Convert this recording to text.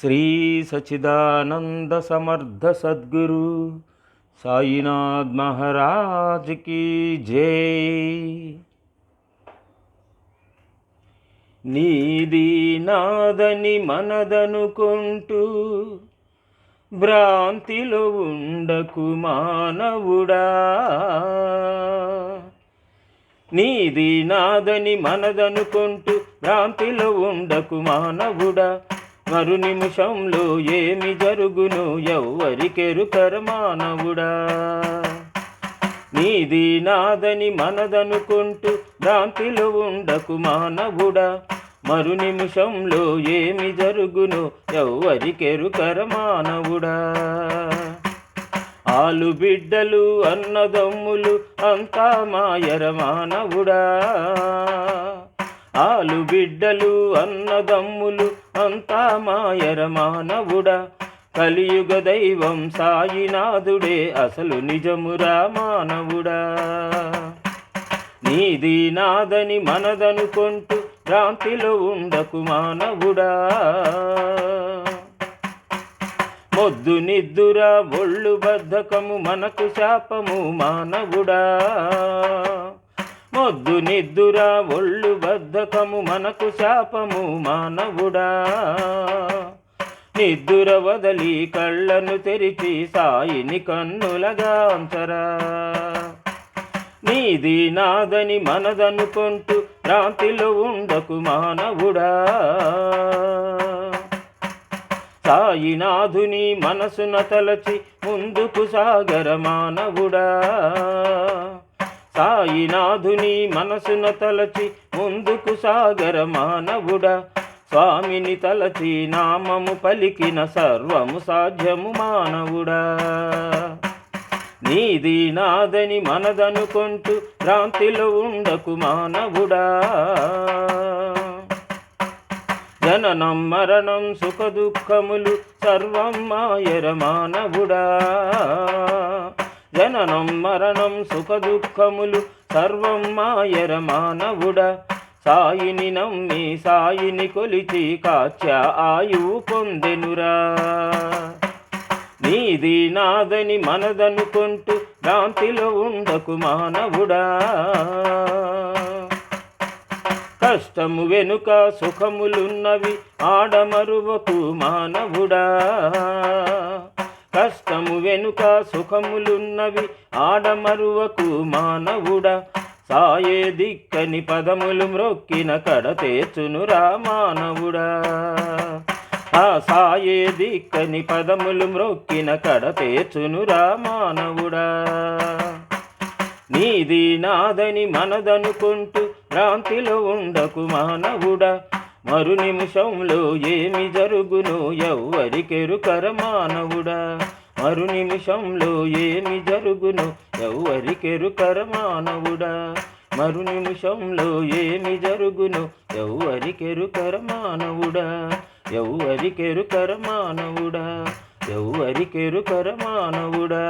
శ్రీ సచిదానంద సమర్థ సద్గురు సాయినాథ్ మహారాజ్కి జై. నీది నాదని మనదనుకుంటూ భ్రాంతిలో ఉండకు మానవుడా. నీది నాదని మనదనుకుంటూ భ్రాంతిలో ఉండకు మానవుడా. మరు నిమిషంలో ఏమి జరుగును? ఎవ్వరికెరుకర మానవుడా నీది నాదని మనదనుకుంటూ భ్రాంతిలో ఉండకు మానవుడా. మరు నిమిషంలో ఏమి జరుగును? ఎవ్వరికెరుకర మానవుడా ఆలు బిడ్డలు అన్నదమ్ములు అంతా మాయర మానవుడా ఆలు బిడ్డలు అన్నదమ్ములు అంతా మాయర మానవుడా. కలియుగ దైవం సాయినాథుడే అసలు నిజమురా మానవుడా. నీది నాదని మనదనుకుంటూ భ్రాంతిలో ఉండకు మానవుడా. మొద్దు నిద్దురా ఒళ్ళు బద్ధకము మనకు శాపము మానవుడా. మొద్దు నిద్దురా ఒళ్ళు బద్ధకము మనకు శాపము మానవుడా. నిద్దుర వదలి కళ్ళను తెరిచి సాయిని కన్నులగాంచరా నీది నాదని మనదనుకుంటూ రాతిలో ఉండకు మానవుడా. సాయినాథుని మనసున తలచి ముందుకు సాగర మానవుడా. సాయినాథుని మనసున తలచి ముందుకు సాగర మానవుడా. స్వామిని తలచి నామము పలికిన సర్వము సాధ్యము మానవుడా. నీది నాదని మనదనుకుంటూ భ్రాంతిలో ఉండకు మానవుడా. జననం మరణం సుఖ దుఃఖములు సర్వం మాయర మానవుడా. జననం మరణం సుఖ దుఃఖములు సర్వం మాయర మానవుడ. సాయిని నమ్మి సాయిని కొలిచి కాచ ఆయువు పొందెనురా. నీది నాదని మనదనుకుంటూ భ్రాంతిలో ఉండకు మానవుడా. కష్టము వెనుక సుఖములున్నవి ఆడమరువకు మానవుడా. కష్టము వెనుక సుఖములున్నవి ఆడమరువకు మానవుడా. సాయే దిక్కని పదములు మ్రొక్కిన కడతేచునురా మానవుడా. ఆ సాయే దిక్కని పదములు మ్రొక్కిన కడతేచునురా మానవుడా. నీది నాదని మనదనుకుంటూ భ్రాంతిలో ఉండకు మానవుడా. మరు నిమిషంలో ఏమి జరుగును ఎవ్వరికెరుకర మానవుడా. మరు నిమిషంలో ఏమి జరుగును? ఎవ్వరికెరుకర మానవుడా మరు నిమిషంలో ఏమి జరుగును? ఎవ్వరికెరుకర మానవుడా ఎవ్వరికెరుకర మానవుడా ఎవ్వరికెరుకర మానవుడా